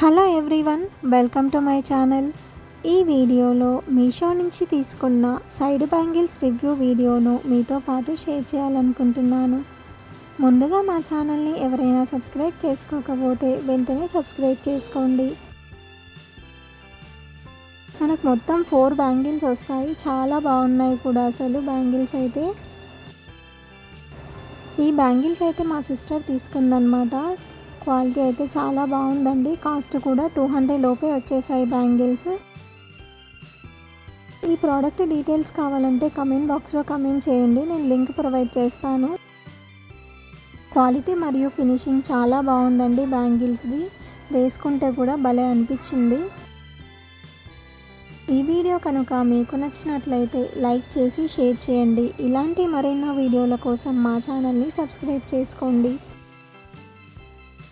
Hello everyone welcome to my channel. ఈ వీడియోలో మీషో నుంచి తీసుకున్న సైడ్ బ్యాంగిల్స్ రివ్యూ వీడియోను మీతో పాటు షేర్ చేయాలనుకుంటున్నాను. ముందుగా మా ఛానల్ని ఎవరైనా సబ్స్క్రైబ్ చేసుకోకపోతే వెంటనే సబ్స్క్రైబ్ చేసుకోండి. మనకు మొత్తం ఫోర్ బ్యాంగిల్స్ వస్తాయి. చాలా బాగున్నాయి కూడా అసలు బ్యాంగిల్స్ అయితే. ఈ బ్యాంగిల్స్ అయితే మా సిస్టర్ తీసుకుందనమాట క్వాలిటీ అయితే చాలా బాగుందండి. కాస్ట్ కూడా టూ హండ్రెడ్ లోపే వచ్చేసాయి బ్యాంగిల్స్. ఈ ప్రోడక్ట్ డీటెయిల్స్ కావాలంటే కమెంట్ బాక్స్లో కమెంట్ చేయండి. నేను లింక్ ప్రొవైడ్ చేస్తాను. క్వాలిటీ మరియు ఫినిషింగ్ చాలా బాగుందండి బ్యాంగిల్స్ది. వేసుకుంటే కూడా భలే అనిపించింది. ఈ వీడియో కనుక మీకు నచ్చినట్లయితే లైక్ చేసి షేర్ చేయండి. ఇలాంటి మరెన్నో వీడియోల కోసం మా ఛానల్ని సబ్స్క్రైబ్ చేసుకోండి.